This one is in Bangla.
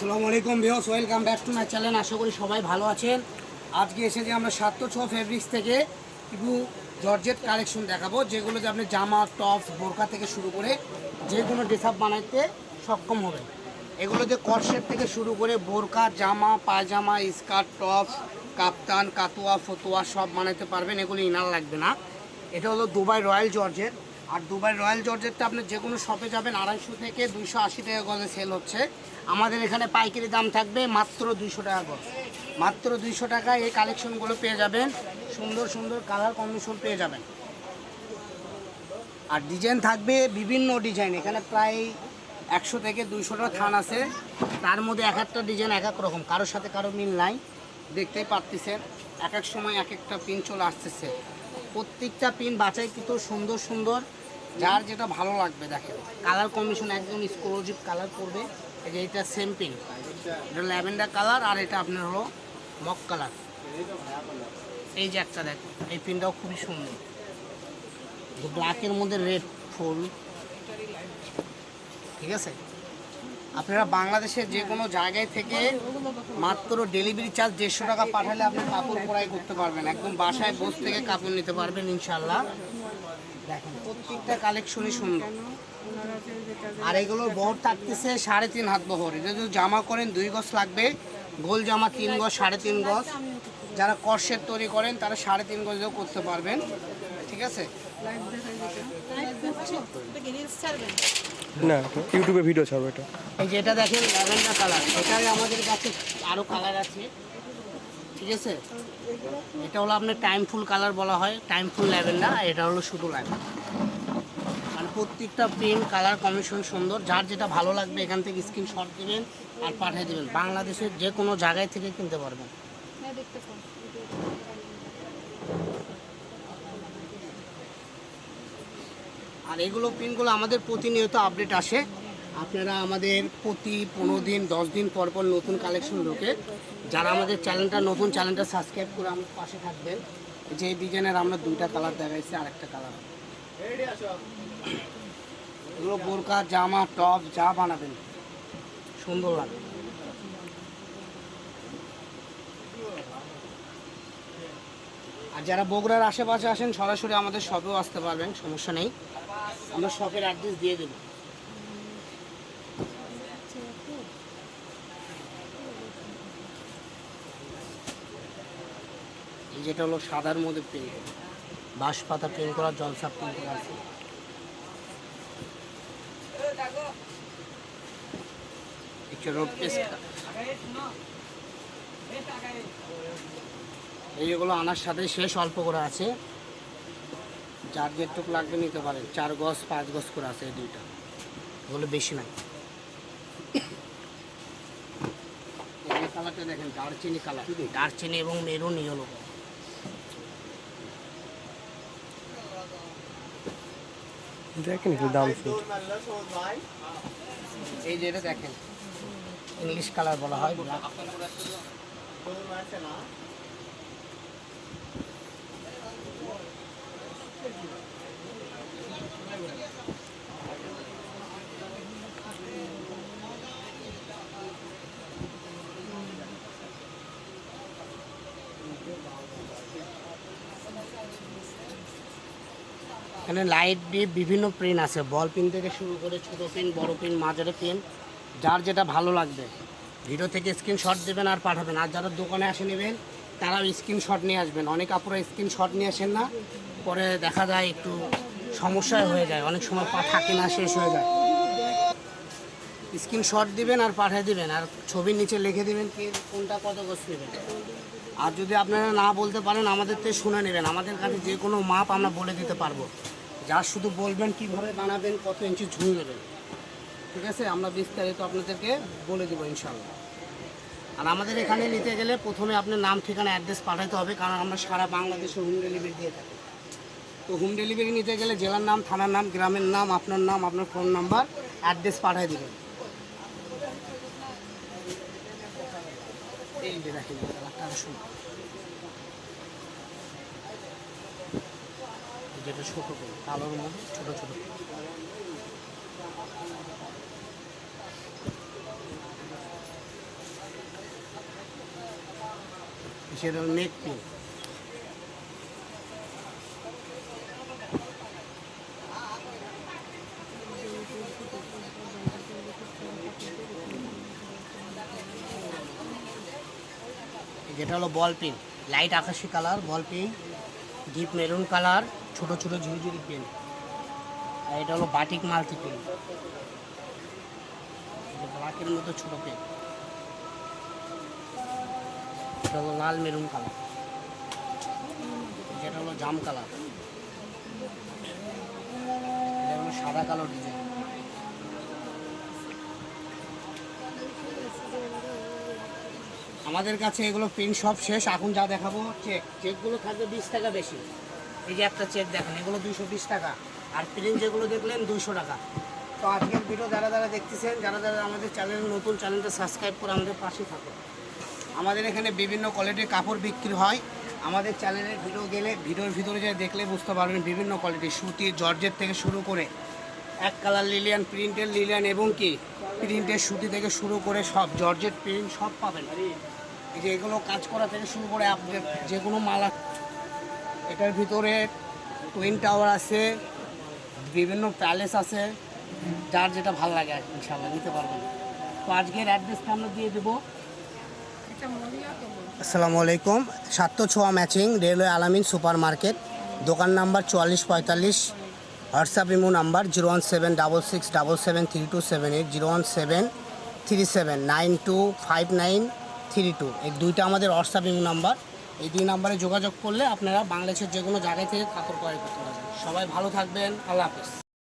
আসসালামু আলাইকুম views welcome back to my channel. আশা করি সবাই ভালো আছেন। আজকে এসেছি আমরা সাতশো ছ ফেব্রিক্স থেকে কিছু জর্জেট কালেকশন দেখাবো যেগুলোতে আপনি জামা টপ বোরকা থেকে শুরু করে যে কোনো ড্রেস আপ বানাইতে সক্ষম হবেন। এগুলোতে কর্সেট থেকে শুরু করে বোরকা জামা, পায়জামা স্কার্ট টপ কাপ্তান, কাতুয়া, ফতুয়া সব বানাইতে পারবেন। এগুলো ইনার লাগবে না। এটা হলো দুবাই রয়্যাল জর্জেট। আর দুবাই রয়্যাল জর্জেটটা আপনি যে কোনো শপে যাবেন, আড়াইশো থেকে দুইশো আশি টাকা গজে সেল হচ্ছে। আমাদের এখানে পাইকারি দাম থাকবে মাত্র দুইশো টাকা গজ। মাত্র দুইশো টাকা এই কালেকশনগুলো পেয়ে যাবেন। সুন্দর সুন্দর কালার কম্বিনেশন পেয়ে যাবেন। আর ডিজাইন থাকবে বিভিন্ন ডিজাইন এখানে প্রায় একশো থেকে দুইশোটা থান আছে। তার মধ্যে এক একটা ডিজাইন এক এক রকম। কারোর সাথে কারও মিল নাই। দেখতেই পারতেছেন, এক এক সময় এক একটা পিন চলে আসতেছে। প্রত্যেকটা পিন বাছাইকৃত সুন্দর সুন্দর। যার যেটা ভালো লাগবে, দেখেন। কালার কম্বিনেশন একদম স্কোলজিপ কালার করবে এই যে এটা সেম পিঙ্ক এটা ল্যাভেন্ডার কালার আর এটা আপনার হলো মক কালার এই যে একটা দেখেন এই পিনটাও খুবই সুন্দর। ব্ল্যাকের মধ্যে রেড ফুল ঠিক আছে? আপনারা বাংলাদেশের যে কোনো জায়গায় থেকে মাত্র ডেলিভারি চার্জ দেড়শো টাকা পাঠালে আপনি কাপড় ক্রয় করতে পারবেন। একদম বাসায় বস থেকে কাপড় নিতে পারবেন ইনশাল্লাহ দেখেন প্রত্যেকটা কালেকশনই সুন্দর। আর এগুলোর বহর থাকতেছে সাড়ে তিন হাত বহর। এটা যদি জামা করেন দুই গজ লাগবে। গোল জামা তিন গজ সাড়ে তিন গজ। যারা কর্সের তৈরি করেন তারা সাড়ে তিন গজেও করতে পারবেন। ঠিক আছে? না ইউটিউবে ভিডিও ছাড়বো এটা। এই যে এটা দেখেন ল্যাভেন্ডার কালার। এটাই আমাদের কাছে আরও কালার আছে। ঠিক আছে? এটা হলো আপনার টাইম ফুল কালার বলা হয় টাইম ফুল ল্যাভেন্ডার আর এটা হলো শুধু ল্যাভেন্ডার। মানে প্রত্যেকটা প্রিন্ট কালার কমিশন সুন্দর। যার যেটা ভালো লাগবে এখান থেকে স্ক্রিনশট দেবেন আর পাঠিয়ে দেবেন। বাংলাদেশের যে কোনো জায়গায় থেকে কিনতে পারবেন। আর এগুলো পিনগুলো আমাদের প্রতিনিয়ত আপডেট আসে। আপনারা আমাদের প্রতি পনেরো দিন, দশ দিন পর পর নতুন কালেকশন ঢোকে যারা আমাদের চ্যানেলটা নতুন চ্যানেলটা সাবস্ক্রাইব করে আমার পাশে থাকবেন, যে ডিজাইনের আমরা দুইটা কালার দেখাইছি আর একটা কালার এগুলো বোরকা, জামা টপ যা বানাবেন। সুন্দর লাগে। আর যারা বগুড়ার আশেপাশে আসেন, সরাসরি আমাদের শপেও আসতে পারবেন, সমস্যা নেই। আমরা শপের অ্যাড্রেস দিয়ে দেবো। যেটা হলো সাদার মধ্যে প্রিন্ট বাঁশ পাতা প্রিন্ট করা জলসা প্রিন্ট করা আছে। এইগুলো আনার সাথে শেষ, অল্প করে আছে। যার যেটুক লাগবে নিতে পারেন। চার গজ পাঁচ গজ করে আছে এই দুইটা। এগুলো বেশি নাই। এই কালারটা দেখেন দারচিনি কালার। দারচিনি এবং মেরুন ইয়েলো। দেখেন একটু দাম এই যে এটা দেখেন ইংলিশ কালার বলা হয়। এখানে লাইট দিয়ে বিভিন্ন পেন আছে। বল পেন থেকে শুরু করে ছোটো পেন বড় পেন মাঝারি পেন যার যেটা ভালো লাগবে। ভিডিও থেকে স্ক্রিনশট দেবেন আর পাঠাবেন। আর যারা দোকানে আসে নেবেন তারাও স্ক্রিনশট নিয়ে আসবেন। অনেক আপুরা স্ক্রিনশট নিয়ে আসেন না, পরে দেখা যায় একটু সমস্যায় হয়ে যায়। অনেক সময় পা থাকে না, শেষ হয়ে যায়। স্ক্রিনশট দিবেন আর পাঠিয়ে দিবেন, আর ছবির নিচে লিখে দিবেন কি কোনটা কত গোছ নেবেন। আর যদি আপনারা না বলতে পারেন, আমাদের থেকে শুনে নেবেন। আমাদের কাছে যে কোনো মাপ আমরা বলে দিতে পারব। যা শুধু বলবেন কীভাবে বানাবেন, কত ইঞ্চি ঝুঁ দেবেন। ঠিক আছে? আমরা বিস্তারিত আপনাদেরকে বলে দেবো ইনশাল্লাহ আর আমাদের এখানে নিতে গেলে প্রথমে আপনার নাম, ঠিকানা, অ্যাড্রেস পাঠাতে হবে, কারণ আমরা সারা বাংলাদেশে হোম ডেলিভারি দিয়ে থাকি। তো হোম ডেলিভারি নিতে গেলে জেলার নাম, থানার নাম, গ্রামের নাম, আপনার নাম, আপনার ফোন নাম্বার, অ্যাড্রেস পাঠিয়ে দেবেন। এই যেটা ছোট কালোর মধ্যে ছোট ছোট। সেটা হলো নেক যেটা হলো বল পেন লাইট আকাশি colour ball pen deep maroon colour ছোট ছোট ঝুড়ি পেন। আর এটা হলো বাটিক মাল্টি পেন ব্ল্যাকের মতো ছোট পেন। এটা হলো লাল মেরুন কালার। যেটা হলো জাম কালার। এটা সাদা কালো ডিজাইন। আমাদের কাছে এগুলো প্রিন্ট সব শেষ, এখন যা দেখাবো চেক চেকগুলো থাকবে বিশ টাকা বেশি। এই যে একটা চেক দেখেন, এগুলো দুইশো বিশ টাকা। আর প্রিন্ট যেগুলো দেখলেন দুইশো টাকা। তো আজকের ভিডিও যারা যারা দেখতেছেন, যারা যারা আমাদের চ্যানেল নতুন চ্যানেলটা সাবস্ক্রাইব করে আমাদের পাশে থাকুন। আমাদের এখানে বিভিন্ন কোয়ালিটির কাপড় বিক্রি হয়। আমাদের চ্যানেলের ভিডিও গেলে ভিডিওর ভিতরে যে দেখলে বুঝতে পারবেন বিভিন্ন কোয়ালিটির সুতি জর্জের থেকে শুরু করে এক কালার লিলিয়ান প্রিন্টের লিলিয়ান এবং কি প্রিন্টের সুতি থেকে শুরু করে সব, জর্জেট প্রিন্ট সব পাবেন। এই যে এগুলো কাজ করা থেকে শুরু করে আপনি যে কোনো মালা এটার ভিতরে টুইন টাওয়ার আছে, বিভিন্ন প্যালেস আছে, যার যেটা ভালো লাগে ইনশাল্লাহ নিতে পারবেন। তো আজকের অ্যাড্রেসটা আমরা দিয়ে দেবো। আসসালামু আলাইকুম। সাতশো ছোয়া matching railway Alamin super market দোকান নাম্বার চুয়াল্লিশ পঁয়তাল্লিশ, WhatsApp imo number zero one seven double six double seven three two seven eight, zero one seven three seven nine two five nine three two. এই দুইটা আমাদের হোয়াটসঅ্যাপ ইমো নাম্বার। এই দুই নাম্বারে যোগাযোগ করলে আপনারা বাংলাদেশের যে কোনো জায়গায় থেকে কাপড় ক্রয় করতে পারবেন। সবাই ভালো থাকবেন। আল্লাহ হাফিজ।